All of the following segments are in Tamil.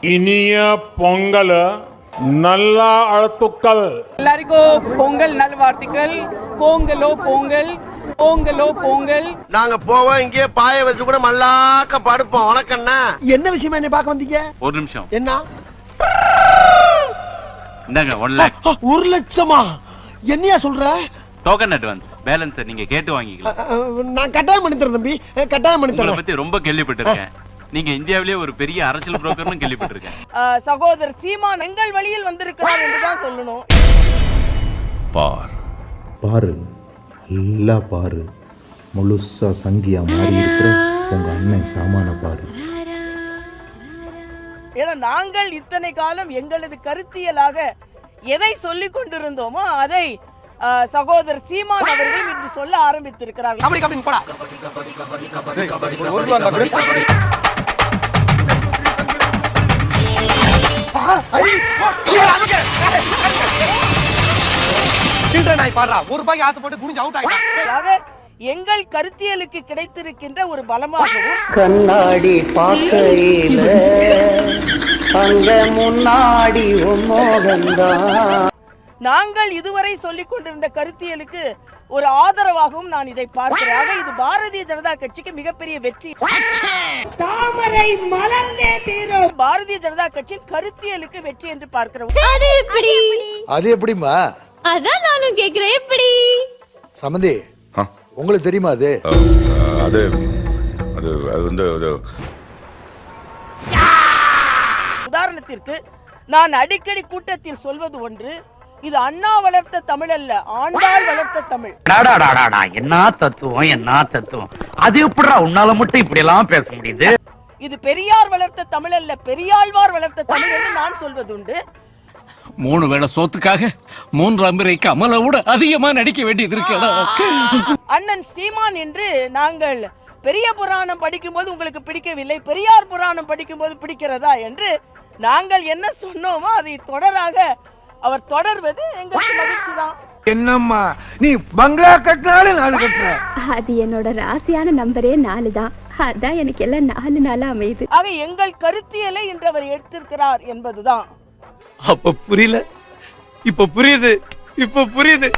இனிய பொங்கல் நல்லா அழுத்துக்கள். எல்லாருக்கும் பொங்கல் நல்வாழ்த்துக்கள். பொங்கலோ பொங்கல் பொங்கலோ பொங்கல். நாங்க போவோம் இங்கே பாய வச்சு கூட மல்லாக்க படுப்போம். வணக்கம்ண்ணா என்ன? விஷயமா என்ன பார்க்க வந்தீங்க? ஒரு நிமிஷம். என்ன? இந்தாங்க ஒன் லேக் ஒரு லட்சமா? என்னையா சொல்ற? டோக்கன் அட்வான்ஸ் பேலன்ஸ் நீங்க கேட்டு வாங்கிக்கலாம். நான் கட்டாயம் பண்ணி தரேன் தம்பி. கட்டாயம் பண்ணி தரேன். பத்தி ரொம்ப கேள்விப்பட்டிருக்கேன். நீங்க இந்தியாவிலேயே ஒரு பெரிய அரசியல் புரோக்கர்னு கேள்விப்பட்டிருக்கேன். சகோதரர் சீமான் எங்கள் வழியில் வந்திருக்கிறார் என்றுதான் சொல்லணும். பார். பாரு நல்லா பாரு. முழுசா சங்கியா மாறி இருக்கிற உங்க அண்ணன் சாமான பாரு. ஏன்னா நாங்கள் இத்தனை காலம் எங்களது கருத்தியலாக எதை சொல்லிக் கொண்டிருந்தோமோ அதை ஆஹ், சகோதரர் சீமான் அவர்கள் இன்று சொல்ல ஆரம்பித்திருக்கிறார்கள். பாடுறா ஒரு ரூபாய்க்கு ஆசைப்பட்டு அவுட் ஆயிட்டான் ஆக, எங்கள் கருத்தியலுக்கு கிடைத்திருக்கின்ற ஒரு பலமாகவும் கண்ணாடி பார்க்கையில அங்க முன்னாடி நாங்கள் இதுவரை சொல்லிக் கொண்டிருந்த கருத்தியலுக்கு ஒரு ஆதரவாகவும் நான் இதை பார்க்கிறேன். ஆக இது பாரதிய ஜனதா கட்சிக்கு மிகப்பெரிய வெற்றி. தாமரை மலர்ந்தே தீரும். பாரதிய ஜனதா கட்சியின் கருத்தியலுக்கு வெற்றி என்று பார்க்கிறோம். அது எப்படி? அது எப்படிம்மா? அதான் நானும் கேக்குறேன். எப்படி? சமந்தி. உங்களுக்கு தெரியுமா அது? அது அது அது வந்து உதாரணத்திற்கு நான் அடிக்கடி கூட்டத்தில் சொல்வது ஒன்று இது அண்ணா வளர்த்த தமிழ் அல்ல ஆண்டாள் வளர்த்த தமிழ். என்ன தத்துவம் என்ன தத்துவம்? அது எப்படிடா உன்னால மட்டும் இப்படி எல்லாம் பேச முடியுது? இது பெரியார் வளர்த்த தமிழ் அல்ல பெரியாழ்வார் வளர்த்த தமிழ் என்று நான் சொல்வதுண்டு. மூணு வேளை சோத்துக்காக மூன்றாம் பிறைக்கு அமலை விட அதிகமா நடிக்க வேண்டியது இருக்கா. அண்ணன் சீமான் என்று நாங்கள் பெரிய புராணம் படிக்கும்போது உங்களுக்கு பிடிக்கவில்லை பெரியார் புராணம் படிக்கும்போது பிடிக்கிறதா என்று நாங்கள் என்ன சொன்னோமோ அதை தொடராக அவர் தொடர்வது எங்களுக்கு மகிழ்ச்சி தான் என்னம்மா நீ பங்களா கட்டினாலும் நாலு கட்டுற. அது என்னோட ராசியான நம்பரே நாலு தான். அதான் எனக்கு எல்லாம் நாலு நாளா அமையுது. ஆக எங்கள் கருத்தியலை இன்று அவர் எடுத்திருக்கிறார் என்பதுதான். அப்ப புரியல? இப்ப புரியுது? இப்ப புரியுது?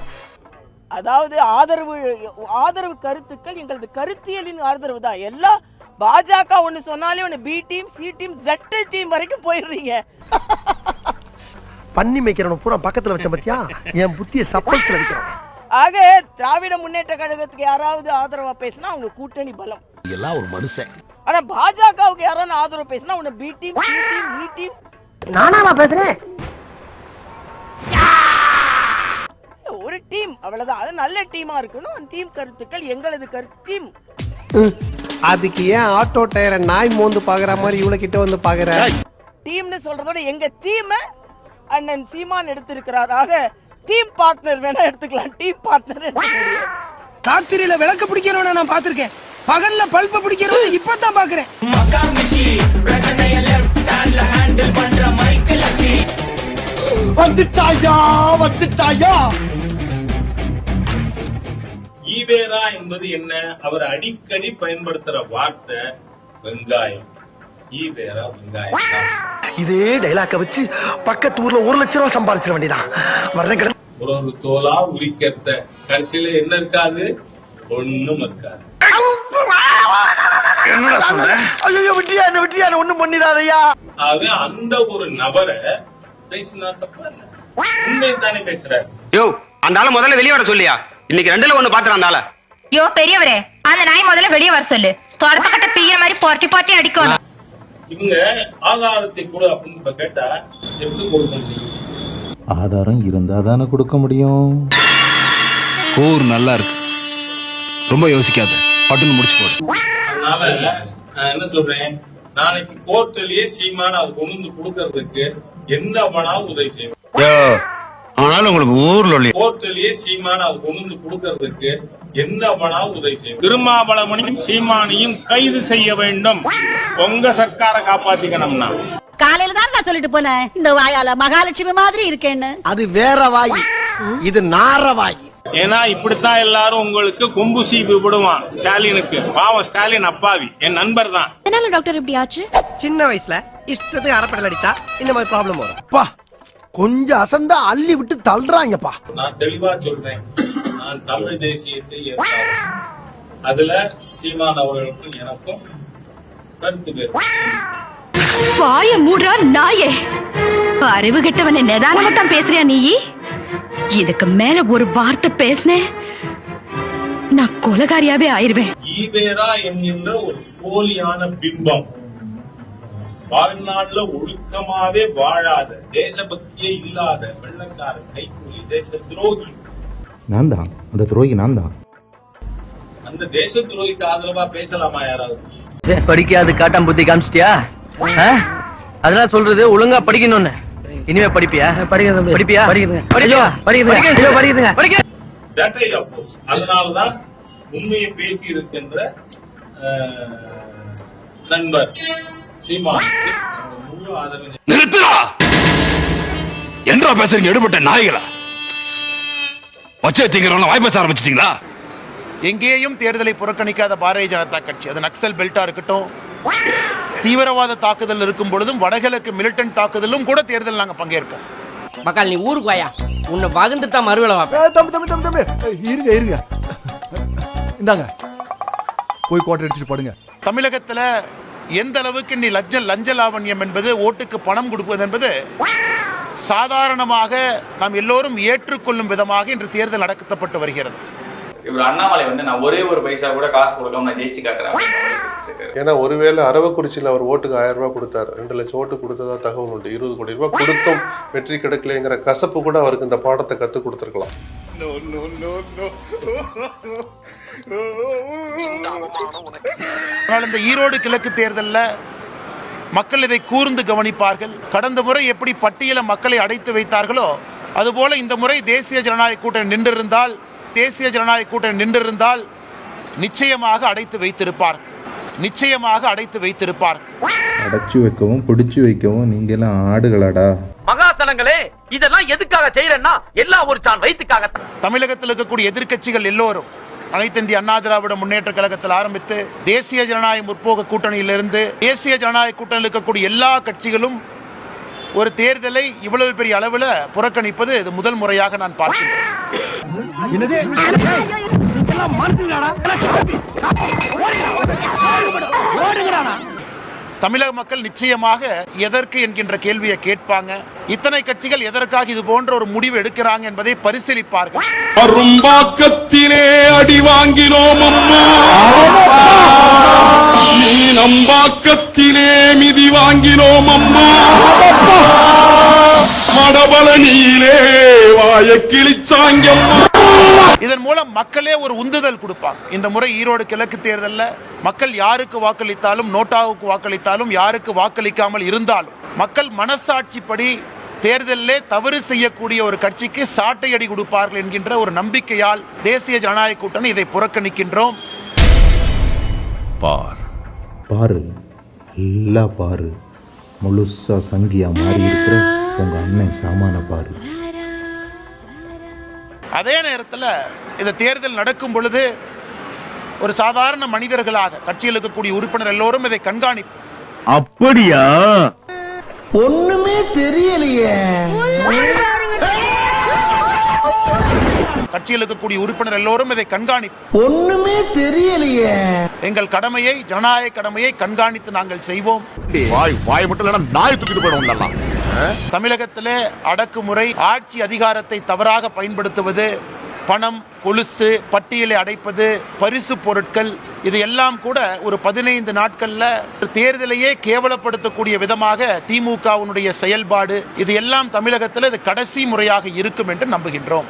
அதாவது ஆதரவு ஆதரவு கருத்துக்கள் எங்களது கருத்தியலின் ஆதரவு தான். எல்லாம் பாஜக ஒன்னு சொன்னாலே ஒன்னு B team C team Z team வரைக்கும் போயிடுறீங்க. பண்ணி மேய்க்கிறவன பூரா பக்கத்துல வச்ச பத்தியா? என் புத்திய சப்பல்ஸ்ல வைக்கிறான் ஆக திராவிட முன்னேற்ற கழகத்துக்கு யாராவது ஆதரவா பேசினா அவங்க கூட்டணி பலம். எல்லாம் ஒரு மனுஷன். ஆனா பாஜகவுக்கு யாராவது ஆதரவு பேசினா உன்னை B team C team E team நானாமா பேசுறேன்? ஒரு டீம் அவ்வளவுதான். அது நல்ல டீமா இருக்கணும். அந்த டீம் கருத்துக்கள் எங்களது கருத்தீம் அதுக்கு ஏன் ஆட்டோ டயரை நாய் மோந்து பாக்குற மாதிரி இவ்வளவு கிட்ட வந்து பாக்குற? டீம்னு சொல்றதோட எங்க டீம் அண்ணன் சீமான் எடுத்திருக்கிறார். ஆக டீம் பார்ட்னர் வேணா எடுத்துக்கலாம். டீம் பார்ட்னர் ராத்திரியில விளக்கு பிடிக்கிறவன நான் பாத்திருக்கேன் பகல்ல பல்ப பிடிக்கிறவன இப்பதான் பாக்குறேன் வந்துட்டாயா வந்துட்டாயா? ஈவேரா என்பது என்ன? அவர் அடிக்கடி பயன்படுத்துற வார்த்தை வெங்காயம். வெங்காயம் இதே டைலாக்க வச்சு பக்கத்து ஊர்ல ஒரு லட்சம் ரூபாய் சம்பாதிச்சிட வேண்டியதான் வர்றேன் ஒரு ஒரு தோலா உரிக்கிறத கடைசியில என்ன இருக்காது? ஒண்ணும் இருக்காது. அந்த ஒரு நபரை பேசினா தப்பா இல்ல? உண்மை தானே பேசுறாரு. யோ அந்த ஆளை முதல்ல வெளியே வர சொல்லியா? இன்னைக்கு ரெண்டுல ஒண்ணு பாத்துறான் அந்த ஆளை. யோ பெரியவரே அந்த நாய் முதல்ல வெளியே வர சொல்லு. தொடப்பக்கட்ட பீற மாதிரி போட்டி போட்டி அடிக்கணும். இவங்க ஆதாரத்தை கொடு அப்படின்னு இப்ப கேட்டா எப்படி கொடுக்க முடியும் ஆதாரம் இருந்தா தானே கொடுக்க முடியும். கூர் நல்லா இருக்கு. ரொம்ப யோசிக்காத. பட்டுன்னு முடிச்சு போடு. அதனால நான் என்ன சொல்றேன்? நாளைக்கு கோர்ட்டிலேயே சீமான அது கொண்டு கொடுக்கறதுக்கு என்ன பண்ணாலும் உதவி செய்வேன். ஆனாலும் உங்களுக்கு ஊர்ல கோர்ட்டிலேயே சீமான அது கொண்டு வந்து கொடுக்கறதுக்கு என்ன பண்ணாலும் உதவி செய்வேன் திருமாவளவனையும் சீமானையும் கைது செய்ய வேண்டும். உங்க சர்க்காரை காப்பாத்திக்கணும்னா. காலையில தான் நான் சொல்லிட்டு போனேன். இந்த வாயால மகாலட்சுமி மாதிரி இருக்கேன்னு. அது வேற வாய். இது நார வாய். ஏன்னா இப்படித்தான் எல்லாரும் உங்களுக்கு கொம்பு சீப்பு விடுவான். ஸ்டாலினுக்கு. பாவம் ஸ்டாலின் அப்பாவி. என் நண்பர் தான் என்னால டாக்டர் இப்படி ஆச்சு? சின்ன வயசுல இஷ்டத்துக்கு அறப்படல் அடிச்சா இந்த மாதிரி ப்ராப்ளம் வரும். பா கொஞ்சம் அசந்தா அள்ளி விட்டு தள்ளுறாங்கப்பா. நான் தெளிவா சொல்றேன். நான் தமிழ் தேசியத்தை அதுல சீமான் அவர்களுக்கும் எனக்கும் கருத்து வாய மூடுறா நாயே. அறிவு கெட்டவனை நிதானமா தான் பேசுறியா நீ இதுக்கு மேல ஒரு வார்த்தை பேசினேன் நான் கொலகாரியாவே ஆயிருவேன். ஈவேரா என்கின்ற ஒரு போலியான பிம்பம். வாழ்நாள்ல ஒழுக்கமாவே வாழாத தேசபக்தியே இல்லாத வெள்ளக்கார கைக்கூலி தேச துரோகி. நான் தான் அந்த துரோகி நான் தான் அந்த தேச துரோகிக்கு ஆதரவா பேசலாமா யாராவது? படிக்காது காட்டாம புத்தி காமிச்சிட்டியா? அதெல்லாம் சொல்றது ஒழுங்கா படிக்கணும்னு. இனிமே படிப்பியா? படிக்கிறது படிப்பியா? படிக்கிறதுங்க படிக்கிறதுங்க படிக்கிறதுங்க படிக்க தட் ஐ அப்போஸ் அதனாலதான் உண்மையை பேசி இருக்கின்ற நண்பர். நிறுத்துறா என்றா பேசுறீங்க எடுபட்ட நாய்களா? பச்சை திங்கிறவங்க வாய் பேச ஆரம்பிச்சிட்டீங்களா? எங்கேயும் தேர்தலை புறக்கணிக்காத பாரதிய ஜனதா கட்சி. அது நக்சல் பெல்ட்டா இருக்கட்டும். தீவிரவாத தாக்குதல் இருக்கும் பொழுதும் வடகிழக்கு மிலிட்டன்ட் தாக்குதலும் கூட தேர்தல் நாங்க பங்கேற்போம். மக்கள் நீ ஊருக்கு வாயா. உன்னை வகுந்து தான் மறுவேலை ஏய், தம்பி தம்பி தம்பி தம்பி. இருங்க இருங்க. இந்தாங்க. போய் கோட்டை அடிச்சுட்டு படுங்க. தமிழகத்துல எந்த அளவுக்கு நீ லஞ்ச லஞ்ச லாவண்யம் என்பது ஓட்டுக்கு பணம் கொடுப்பது என்பது சாதாரணமாக நாம் எல்லோரும் ஏற்றுக்கொள்ளும் விதமாக இன்று தேர்தல் நடத்தப்பட்டு வருகிறது. இவர் அண்ணாமலை வந்து நான் ஒரே ஒரு பைசா கூட காசு கொடுக்காம நான் ஜெயிச்சு காட்டுறேன் ஏன்னா ஒருவேளை அரவக்குறிச்சியில் அவர் ஓட்டுக்கு ஆயிரம் ரூபாய் கொடுத்தாரு. ரெண்டு லட்சம் ஓட்டு கொடுத்ததா தகவல் உண்டு. இருபது கோடி ரூபாய் கொடுத்தும் வெற்றி கிடைக்கலைங்கிற கசப்பு கூட அவருக்கு இந்த பாடத்தை கற்றுக் கொடுத்துருக்கலாம். ஆனால் இந்த ஈரோடு கிழக்கு தேர்தலில் மக்கள் இதை கூர்ந்து கவனிப்பார்கள். கடந்த முறை எப்படி பட்டியல மக்களை அடைத்து வைத்தார்களோ அதுபோல இந்த முறை தேசிய ஜனநாயக கூட்டணி நின்றிருந்தால் தேசிய ஜனநாயக கூட்டணி நின்றிருந்தால் நிச்சயமாக அடைத்து வைத்திருப்பார். நிச்சயமாக அடைத்து வைத்திருப்பார். அடைச்சி வைக்கவும் பிடிச்சி வைக்கவும் நீங்க எல்லாம் ஆடுகளாடா. மகாசனங்களே இதெல்லாம் எதுக்காக செய்யறேன்னா எல்லாம் ஒரு சான் வயிற்றுக்காக தமிழகத்தில் இருக்கக்கூடிய எதிர்க்கட்சிகள் எல்லோரும் அனைத்து இந்திய அண்ணா திராவிட முன்னேற்ற கழகத்தில் ஆரம்பித்து தேசிய ஜனநாயக முற்போக்கு கூட்டணியிலிருந்து தேசிய ஜனநாயக கூட்டணியில் இருக்கக்கூடிய எல்லா கட்சிகளும் ஒரு தேர்தலை இவ்வளவு பெரிய அளவில் புறக்கணிப்பது இது முதல் முறையாக நான் பார்க்கிறேன் தமிழக மக்கள் நிச்சயமாக எதற்கு என்கின்ற கேள்வியை கேட்பாங்க. இத்தனை கட்சிகள் எதற்காக இது போன்ற ஒரு முடிவு எடுக்கிறாங்க என்பதை பரிசீலிப்பார்கள். அரும்பாக்கத்திலே அடி வாங்கினோம் அம்மா. நீ நம்பாக்கத்திலே மிதி வாங்கினோம் அம்மா. மடபலனியிலே வாய கிழிச்சாங்கம்மா இதன் மூலம் மக்களே ஒரு உந்துதல் கொடுப்பாங்க. இந்த முறை ஈரோடு கிழக்கு தேர்தலில் மக்கள் யாருக்கு வாக்களித்தாலும் நோட்டாவுக்கு வாக்களித்தாலும் யாருக்கு வாக்களிக்காமல் இருந்தாலும் மக்கள் மனசாட்சிப்படி தேர்தலிலே தவறு செய்யக்கூடிய ஒரு கட்சிக்கு சாட்டை அடி கொடுப்பார்கள் என்கின்ற ஒரு நம்பிக்கையால் தேசிய ஜனநாயக கூட்டணி இதை புறக்கணிக்கின்றோம். பார். பாரு நல்லா பாரு. முழுசா சங்கியா மாறி இருக்கிற உங்க அண்ணன் சாமான பாரு. அதே நேரத்தில் இந்த தேர்தல் நடக்கும் பொழுது ஒரு சாதாரண மனிதர்களாக கட்சியில் இருக்கக்கூடிய உறுப்பினர் எல்லோரும் இதை கண்காணிப்பு. அப்படியா? ஒண்ணுமே தெரியலையே. கட்சியில் இருக்கக்கூடிய உறுப்பினர் எல்லோரும் இதை கண்காணிப்பு. ஒண்ணுமே தெரியலையே. எங்கள் கடமையை ஜனநாயக கடமையை கண்காணித்து நாங்கள் செய்வோம். வாய் வாய் மட்டும் நாய் தூக்கிட்டு போயிடும் நல்லா தமிழகத்திலே அடக்குமுறை ஆட்சி அதிகாரத்தை தவறாக பயன்படுத்துவது பணம் கொலுசு பட்டியலை அடைப்பது பரிசு பொருட்கள் இது எல்லாம் கூட ஒரு பதினைந்து நாட்கள்ல தேர்தலையே கேவலப்படுத்தக்கூடிய விதமாக திமுகவினுடைய செயல்பாடு இது எல்லாம் தமிழகத்தில் இது கடைசி முறையாக இருக்கும் என்று நம்புகின்றோம்.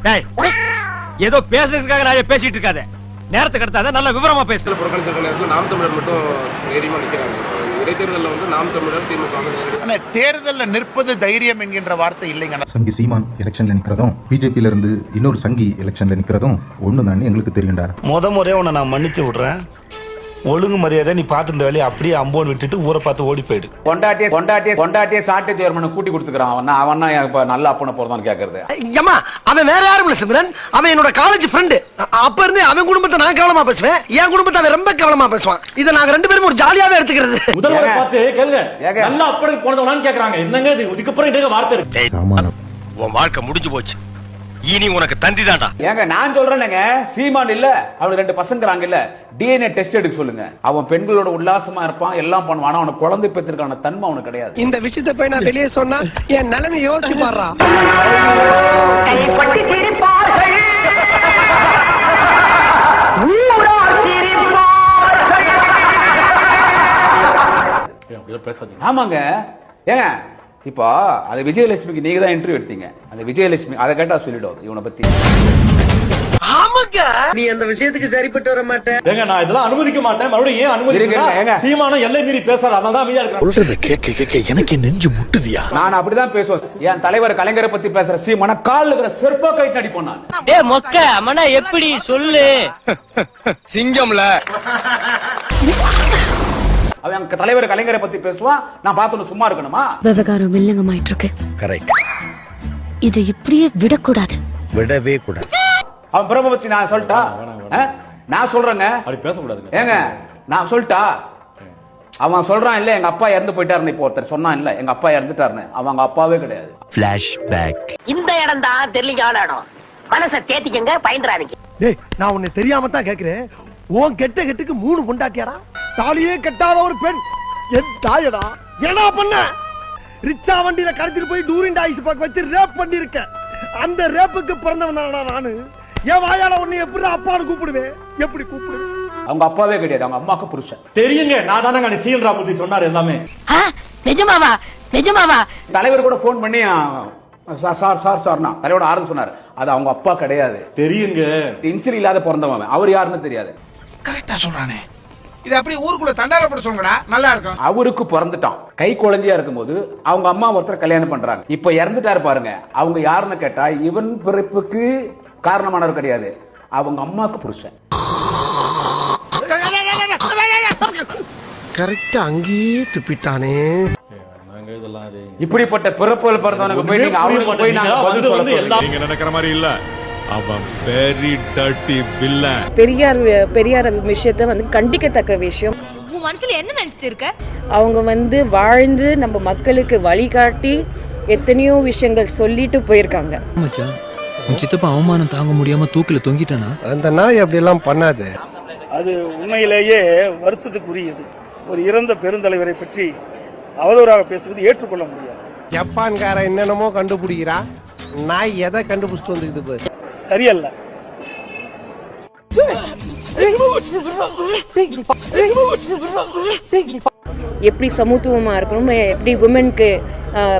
ஏதோ பேசுறதுக்காக நான் பேசிட்டு இருக்காத. நேரத்துக்கு அடுத்தாத நல்ல விவரமா பேசு. புறக்கணிச்சிருக்க நேரத்தில் நாம் தமிழர் மட்டும் தைரியமா நிற்கிறாங்க இடைத்தேர்தலில் வந்து நாம் தமிழர் திமுக வந்து ஆனா தேர்தல்ல நிற்பது தைரியம் என்கின்ற வார்த்தை இல்லைங்க சங்கி சீமான் எலெக்ஷன்ல நிக்கிறதும் பிஜேபியில இருந்து இன்னொரு சங்கி எலெக்ஷன்ல நிக்கிறதும் ஒண்ணு தான் எங்களுக்கு தெரியும்டா. முத முறையா உன்னை நான் மன்னிச்சு விடுறேன். ஒழுங்கு மரியாதை நீ பார்த்து இந்த வேலையை அப்படியே அம்போன்னு விட்டுட்டு ஊரை பார்த்து ஓடி போயிடு. கொண்டாட்டிய கொண்டாட்டிய கொண்டாட்டிய சாட்டை தேர்மனை கூட்டி கொடுத்துக்கிறான். அவன் அவன் இப்ப நல்ல அப்பனை போறதான்னு கேக்குறது. ஏமா அவன் வேற யாரும் இல்ல சிம்ரன்? அவன் என்னோட காலேஜ் ஃப்ரெண்டு அப்ப இருந்து அவன் குடும்பத்தை நான் கவனமா பேசுவேன். என் குடும்பத்தை அவன் ரொம்ப கவனமா பேசுவான். இதை நாங்க ரெண்டு பேரும் ஒரு ஜாலியாவே எடுத்துக்கிறது. முதல்வரை பார்த்து கேளுங்க. நல்லா அப்படி போனதவனான்னு கேக்குறாங்க. என்னங்க இது? இதுக்கப்புறம் வார்த்தை இருக்கு? உன் வாழ்க்கை முடிஞ்சு போச்சு. இனி உனக்கு தந்தி தான்டா ஏங்க நான் சொல்றேனுங்க சீமான் இல்ல அவனுக்கு ரெண்டு பசங்கிறாங்க இல்ல டிஎன்ஏ டெஸ்ட் எடுக்க சொல்லுங்க. அவன் பெண்களோட உல்லாசமா இருப்பான் எல்லாம் பண்ணுவான் ஆனா அவனுக்கு குழந்தை பெற்றிருக்கான தன்மை அவனுக்கு கிடையாது. இந்த விஷயத்தை போய் நான் வெளியே சொன்னா என் நிலைமை யோசிச்சு பாடுறா. ஆமாங்க. ஏங்க இப்போ அது விஜயலட்சுமிக்கு நீங்க தான் இன்டர்வியூ எடுத்தீங்க. அந்த விஜயலட்சுமி அதை கேட்டா சொல்லிடும் இவனை பத்தி. நீ அந்த விஷயத்துக்கு சரிப்பட்டு வர மாட்டேன் ஏங்க நான் இதெல்லாம் அனுமதிக்க மாட்டேன். மறுபடியும் ஏன். அனுமதிக்கிறேன் சீமானம் எல்லை மீறி பேசுறாரு. அதான் தான் அமைதியா இருக்கிறேன் சொல்றத கேட்க கேட்க எனக்கு நெஞ்சு முட்டுதியா? நான் அப்படிதான் பேசுவேன். என் தலைவர் கலைஞரை பத்தி பேசுற சீமான கால் இருக்கிற செருப்பா கை அடிப்போம் நான். ஏ மொக்க அம்மனா எப்படி? சொல்லு. சிங்கம்ல. அவன் தலைவர் கலைஞரை பத்தி பேசுவான் நான் பார்த்துன்னு சும்மா இருக்கணுமா? விவகாரம் இல்லங்கமாயிட்டு இருக்கு கரெக்ட் இதை இப்படியே விடக்கூடாது. விடவே கூடாது. அவன் பிரபு பத்தி நான் சொல்லிட்டா? நான் சொல்றேங்க. அப்படி பேசக்கூடாதுங்க. ஏங்க நான் சொல்லிட்டா? அவன் சொல்றான் இல்ல எங்க அப்பா இறந்து போயிட்டாருன்னு இப்போ ஒருத்தர் சொன்னான் இல்ல எங்க அப்பா இறந்துட்டாருன்னு. அவங்க அப்பாவே கிடையாது. பிளாஷ் பேக் இந்த இடம் தான் தெரியல இடம் மனசை தேத்திக்கங்க பயந்துறாதீங்க. டேய் நான் உன்னை தெரியாம தான் கேக்குறேன். உன் கெட்ட கெட்டுக்கு மூணு பொண்டாட்டியாடா? தாலியே கட்டாத ஒரு பெண். என் தாயடா. ஏடா பண்ண? ரிச்சா வண்டியில கடத்திட்டு போய் டூரிண்ட் ஐஸ் பாக்க வச்சு ரேப் பண்ணிருக்க. அந்த ரேப்புக்கு பிறந்தவன் தானடா நானு? என் வாயால உன்னை எப்படி அப்பான்னு கூப்பிடுவேன் எப்படி கூப்பிடுவேன் அவங்க அப்பாவே கிடையாது அவங்க அம்மாக்கு புருஷன். தெரியுங்க நான் தானே சீல் ராமூர்த்தி சொன்னாரு எல்லாமே. நிஜமாவா? நிஜமாவா? தலைவர் கூட ஃபோன் பண்ணி சார் சார் சார் சார்னா. தலைவரோட ஆறுதல் சொன்னார். அது அவங்க அப்பா கிடையாது. தெரியுங்க. இன்சில் இல்லாத பிறந்தவன் அவன். அவர் யாருன்னு தெரியாது. கரெக்டா சொல்றானே. இது அப்படியே ஊருக்குள்ள தண்டாரப்பட சொல்லுங்கடா நல்லா இருக்கும். அவருக்கு பிறந்துட்டான். கை குழந்தையா இருக்கும்போது அவங்க அம்மா ஒருத்தர் கல்யாணம் பண்றாங்க. இப்ப இறந்துட்டாரு பாருங்க. அவங்க யாருன்னு கேட்டா இவன் பிறப்புக்கு காரணமானவர் கிடையாது. அவங்க அம்மாக்கு புருஷன். கரெக்டா அங்கேயே துப்பிட்டானே. நாங்க இப்படிப்பட்ட பிறப்புகள் பிறந்தவனுக்கு போய் நீங்க அவனுக்கு போய் நாங்க பதில் வந்து சொல்ல. எல்லா நினைக்கிற மாதிரி இல்ல. அவன் very dirty villain Periyar Periyar விஷயத்தை வந்து கண்டிக்கத்தக்க விஷயம். உன் மனசுல என்ன நினைச்சிட்டு இருக்க? அவங்க வந்து வாழ்ந்து நம்ம மக்களுக்கு வழிகாட்டி எத்தனையோ விஷயங்கள் சொல்லிட்டு போயிருக்காங்க. மச்சான் உன் சித்தப்பா அவமானம் தாங்க முடியாம தூக்கில தொங்கிட்டானா? அந்த நாய் அப்படி எல்லாம் பண்ணாது. அது உண்மையிலேயே வருத்தத்துக்குரியது. ஒரு இறந்த பெருந்தலைவரை பற்றி அவதூறாக பேசுவது ஏற்றுக்கொள்ள முடியாது. ஜப்பான்கார என்னென்னமோ கண்டுபிடிக்கிறா. நாய் எதை கண்டுபிடிச்சிட்டு வந்துக்குது பாரு. சரியல்ல. எப்படி சமத்துவமா இருக்கணும் எப்படி உமனுக்கு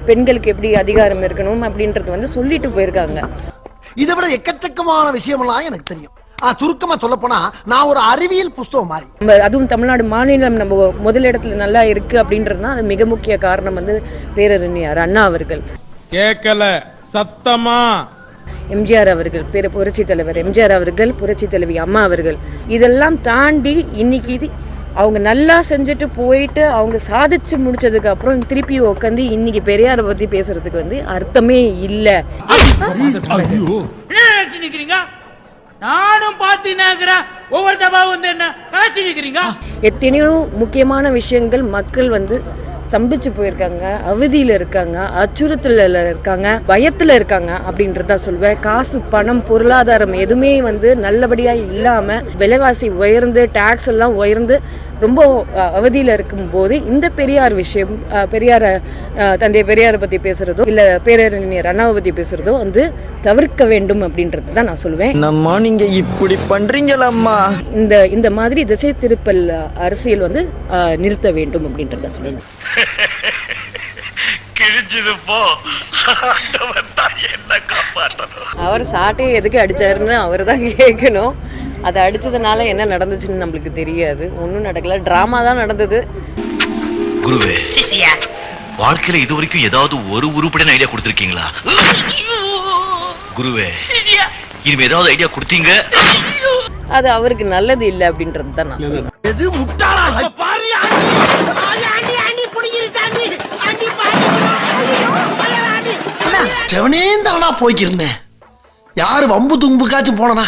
பெண்களுக்கு எப்படி அதிகாரம் இருக்கணும் அப்படின்றது வந்து சொல்லிட்டு போயிருக்காங்க. இதை விட எக்கச்சக்கமான விஷயமெல்லாம் எனக்கு தெரியும். ஆ சுருக்கமா சொல்ல போனா நான் ஒரு அறிவியல் புஸ்தகம் மாதிரி. நம்ம அதுவும் தமிழ்நாடு மாநிலம் நம்ம முதலிடத்துல நல்லா இருக்கு அப்படின்றது தான் அது மிக முக்கிய காரணம் வந்து பேரறிஞர் அண்ணா அவர்கள். கேட்கல சத்தமா? எம்ஜிஆர் அவர்கள் பேர புரட்சி தலைவர் எம்ஜிஆர் அவர்கள் புரட்சி தலைவி அம்மா அவர்கள் இதெல்லாம் தாண்டி இன்னைக்கு இது அவங்க நல்லா செஞ்சுட்டு போயிட்டு அவங்க சாதிச்சு முடிச்சதுக்கு அப்புறம் திருப்பி உட்காந்து இன்னைக்கு பெரியாரை பத்தி பேசுறதுக்கு வந்து அர்த்தமே இல்லை. நானும் பார்த்து ஒவ்வொரு தபா வந்து என்ன எத்தனையோ முக்கியமான விஷயங்கள் மக்கள் வந்து ஸ்தம்பிச்சு போயிருக்காங்க அவதியில் இருக்காங்க அச்சுறுத்தல இருக்காங்க பயத்தில் இருக்காங்க அப்படின்றத சொல்வேன் காசு பணம் பொருளாதாரம் எதுவுமே வந்து நல்லபடியா இல்லாம விலைவாசி உயர்ந்து டேக்ஸ் எல்லாம் உயர்ந்து ரொம்ப அவதியில இருக்கும்போது இந்த பெரியார் விஷயம் அஹ், பெரியார அஹ், தந்தை பெரியாரை பத்தி பேசுறதோ இல்ல பேரறிஞர் அண்ணாவை பத்தி பேசுறதோ வந்து தவிர்க்க வேண்டும் அப்படின்றது தான் நான் சொல்லுவேன் நம்ம நீங்க இப்படி பண்றீங்களம்மா? இந்த இந்த மாதிரி திசை திருப்பல் அரசியல் வந்து அஹ், நிறுத்த வேண்டும் அப்படின்றத சொல்லுவேன் அவர் சாட்டையை எதுக்கு அடிச்சாருன்னு அவர் தான் கேட்கணும் அதை அடிச்சதுனால என்ன நடந்துச்சுன்னு நம்மளுக்கு தெரியாது. ஒன்றும் நடக்கல. ட்ராமா தான் நடந்தது. குருவே வாழ்க்கையில இது வரைக்கும் ஏதாவது ஒரு உருப்படியான ஐடியா கொடுத்திருக்கீங்களா? குருவே இனிமே ஏதாவது ஐடியா கொடுத்தீங்க? அது அவருக்கு நல்லது இல்லை அப்படின்றது தான் நான் சொல்லுவேன் எது முட்டாளா? செவனே தானா போய்க்கிருந்தேன். யாரு வம்பு தும்புக்காச்சும் போனனா?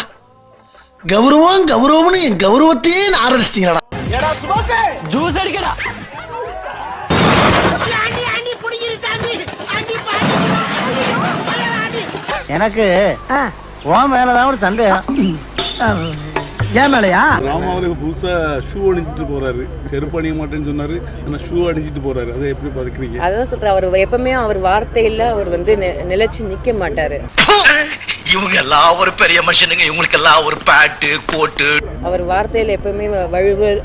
கௌரவம் கௌரவம்னு என் கௌரவத்தையே ஆரம்பிச்சிட்டீங்களா ஜூஸ் அடிக்கடா. எனக்கு உன் மேலதான் ஒரு சந்தேகம். ஏன் மேலையா? ராமாவதுக்கு புதுசா ஷூ அணிஞ்சிட்டு போறாரு. செருப்பு அணிய மாட்டேன்னு சொன்னாரு. ஆனா ஷூ அணிஞ்சிட்டு போறாரு. அதை எப்படி பாக்குறீங்க அதான் சொல்றேன். அவர் எப்பவுமே அவர் வார்த்தையில அவர் வந்து நிலைச்சு நிக்க மாட்டாரு. இவங்க எல்லாம் ஒரு பெரிய மனுஷனுங்க. இவங்களுக்கு எல்லாம் ஒரு பேட்டு கோட்டு. அவர் வார்த்தையில எப்பவுமே வழுவல்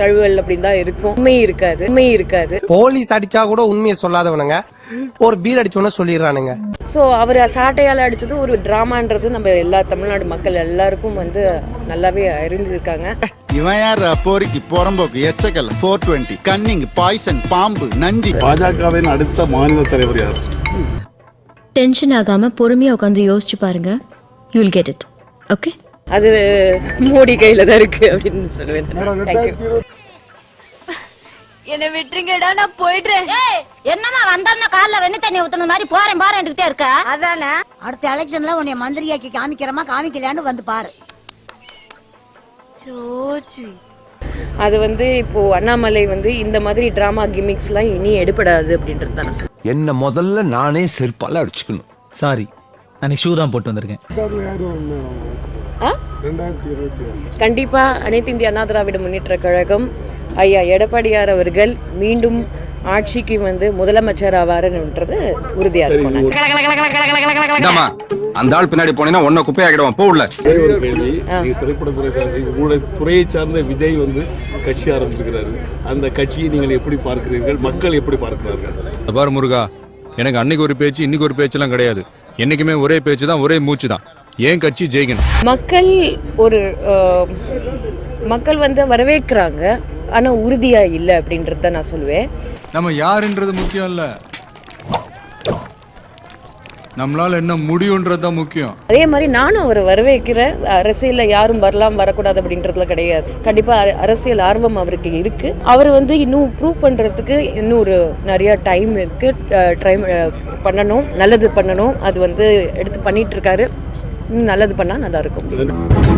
தழுவல் அப்படின்னு தான் இருக்கும். உண்மை இருக்காது. உண்மை இருக்காது. போலீஸ் அடிச்சா கூட உண்மையை சொல்லாதவனுங்க. ஒரு பீர் அடிச்சோன்னு சொல்லிடுறானுங்க. ஸோ அவர் சாட்டையால் அடிச்சது ஒரு டிராமான்றது நம்ம எல்லா தமிழ்நாடு மக்கள் எல்லாருக்கும் வந்து நல்லாவே அறிஞ்சிருக்காங்க. இவன் யார் போரிக்கு புறம்போக்கு எச்சக்கல் ஃபோர் டுவெண்ட்டி கன்னிங் பாய்சன் பாம்பு நஞ்சி. பாஜகவின் அடுத்த மாநில தலைவர் யார்? டென்ஷன் ஆகாம பொறுமையா உட்காந்து யோசிச்சு பாருங்க. யூல் கெட் இட் ஓகே அது மோடி கையில தான் இருக்கு அப்படின்னு சொல்லுவேன். என்ன விட்டுருங்கடா நான் போயிடுறேன். என்னமா வந்தோம்னா கால்ல வெண்ணி தண்ணி ஊத்துன மாதிரி போறேன் பாருன்னுகிட்டே இருக்க? அதானே? அடுத்த எலெக்ஷன்ல உன்னை மந்திரியாக்கி காமிக்கிறமா காமிக்கலையான்னு வந்து பாரு. அது வந்து இப்போ அண்ணாமலை வந்து இந்த மாதிரி டிராமா கிமிக்ஸ்லாம் இனி எடுபடாது அப்படின்றது தான் நான் சொல்றேன். என்ன முதல்ல நானே செருப்பால அடிச்சுக்கணும் சாரி நான் ஷூ தான் போட்டு வந்திருக்கேன் ஆ? கண்டிப்பா அனைத்து இந்திய அண்ணா திராவிட முன்னேற்ற கழகம் ஐயா எடப்பாடியார் அவர்கள் மீண்டும் ஆட்சிக்கு வந்து முதலமைச்சர் ஆவாருன்றது உறுதியா இருக்கும். அந்த ஆள் பின்னாடி போனீங்கன்னா ஒன்ன குப்பையாக்கிடுவான். போ உள்ள. கேள்வி. திரைப்படத்துறை சார்ந்து உங்களுடைய துறையை சார்ந்த விஜய் வந்து கட்சி ஆரம்பிச்சிருக்கிறாரு. அந்த கட்சியை நீங்கள் எப்படி பார்க்கிறீர்கள்? மக்கள் எப்படி பார்க்கிறார்கள்? பாரு முருகா. எனக்கு அன்னைக்கு ஒரு பேச்சு இன்னைக்கு ஒரு பேச்செல்லாம் கிடையாது. என்னைக்குமே ஒரே பேச்சு தான் ஒரே மூச்சு தான் ஏன் கட்சி ஜெயிக்கணும்? மக்கள் ஒரு மக்கள் வந்து வரவேற்கிறாங்க. ஆனா உறுதியா இல்லை அப்படின்றது தான் நான் சொல்லுவேன். நம்ம யாருன்றது முக்கியம் இல்ல. நம்மளால என்ன முடியுன்றது தான் முக்கியம். அதே மாதிரி நானும் அவரை வரவேற்கிறேன் அரசியல்ல யாரும் வரலாம் வரக்கூடாது அப்படின்றதுல கிடையாது. கண்டிப்பா அர- அரசியல் ஆர்வம் அவருக்கு இருக்கு. அவர் வந்து இன்னும் ப்ரூவ் பண்றதுக்கு இன்னும் ஒரு நிறைய டைம் இருக்கு. ட்ரை பண்ணணும் நல்லது பண்ணணும். அது வந்து எடுத்து பண்ணிட்டு இருக்காரு. இன்னும் நல்லது பண்ணா நல்லா இருக்கும்.